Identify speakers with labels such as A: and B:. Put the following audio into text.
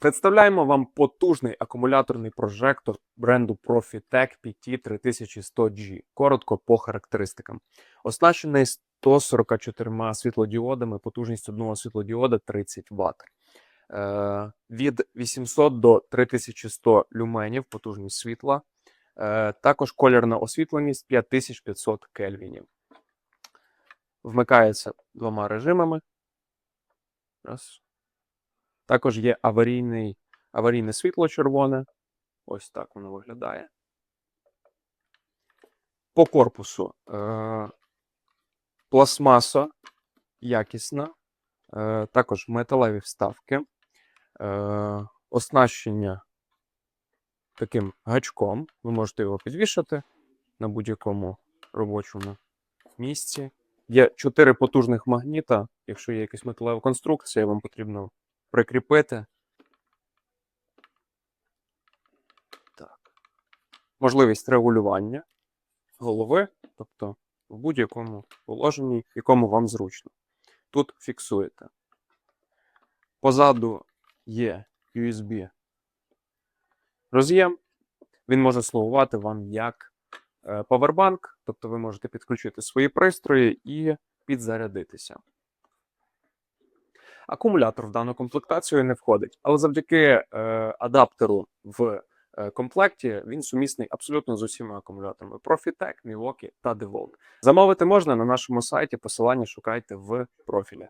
A: Представляємо вам потужний акумуляторний прожектор бренду Profitec PT3100G. Коротко по характеристикам. Оснащений 144 світлодіодами, потужність одного світлодіода 30 Вт. Е, від 800 до 3100 люменів потужність світла. Е, також колірна освітленість 5500 кельвінів. Вмикається двома режимами. Раз. Також є аварійний, аварійне світло червоне. Ось так воно виглядає. По корпусу е, пластмаса якісна, е, також металеві вставки, е, оснащення таким гачком. Ви можете його підвішати на будь-якому робочому місці. Є чотири потужних магніта. Якщо є якась металева конструкція, вам потрібно прикріпити. Так. Можливість регулювання голови, тобто в будь-якому положенні, в якому вам зручно. Тут фіксуєте. Позаду є USB роз'єм. Він може слугувати вам як е, павербанк, тобто ви можете підключити свої пристрої і підзарядитися. Акумулятор в дану комплектацію не входить, але завдяки е, адаптеру в е, комплекті він сумісний абсолютно з усіма акумуляторами Profitec, Milwaukee та DeWalt. Замовити можна на нашому сайті, посилання шукайте в профілі.